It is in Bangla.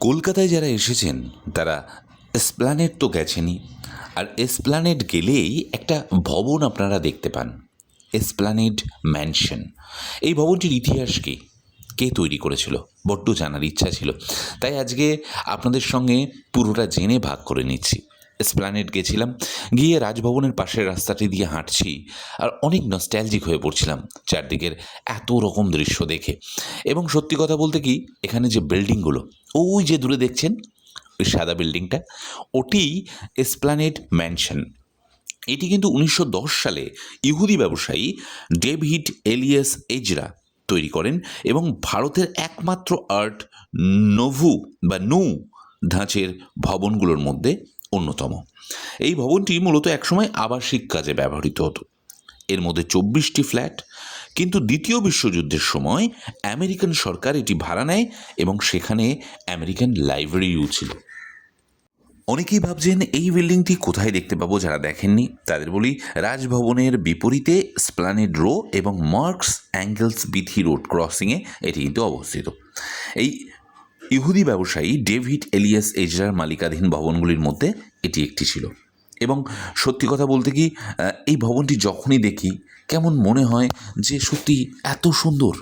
কলকাতায় যারা এসেছেন, তারা এসপ্ল্যানেড তো গেছেনই। আর এসপ্ল্যানেড গেলেই একটা ভবন আপনারা দেখতে পান। এসপ্ল্যানেড ম্যানশন এই ভবনটির ইতিহাস কী? কে তৈরি করেছিল? বড্ড জানার ইচ্ছা ছিল। তাই আজকে আপনাদের সঙ্গে পুরোটা জেনে ভাগ করে নিচ্ছি। এসপ্ল্যানেড গেছিলাম, গিয়ে রাজভবনের পাশের রাস্তাটি দিয়ে হাঁটছি আর অনেক নস্ট্যালজিক হয়ে পড়ছিলাম চারদিকের এত রকম দৃশ্য দেখে। এবং সত্যি কথা বলতে কি, এখানে যে বিল্ডিংগুলো ওই যে দূরে দেখছেন, ওই সাদা বিল্ডিংটা ওটি এসপ্ল্যানেড ম্যানশন এটি কিন্তু উনিশশো দশ সালে ইহুদি ব্যবসায়ী ডেভিড এলিয়াস এজরা তৈরি করেন এবং ভারতের একমাত্র আর্ট নভু বা নু ধাঁচের ভবনগুলোর মধ্যে অন্যতম। এই ভবনটি মূলত একসময় আবাসিক কাজে ব্যবহৃত হতো। এর মধ্যে চব্বিশটি ফ্ল্যাট, কিন্তু দ্বিতীয় বিশ্বযুদ্ধের সময় আমেরিকান সরকার এটি ভাড়া নেয় এবং সেখানে আমেরিকান লাইব্রেরিও ছিল। অনেকেই ভাবছেন এই বিল্ডিংটি কোথায় দেখতে পাবো যারা দেখেননি। তাদের বলি, রাজভবনের বিপরীতে স্প্লানেড রো এবং মার্কস অ্যাঙ্গেলস বিথি রোড ক্রসিংয়ে এটি কিন্তু অবস্থিত। এই ইহুদি ব্যবসায়ী ডেভিড এলিয়াস এজরার মালিকাধীন ভবনগুলির মধ্যে এটি একটি ছিল। এবং সত্যি কথা বলতে কি এই ভবনটি যখনই দেখি, কেমন মনে হয় যে সত্যি এত সুন্দর।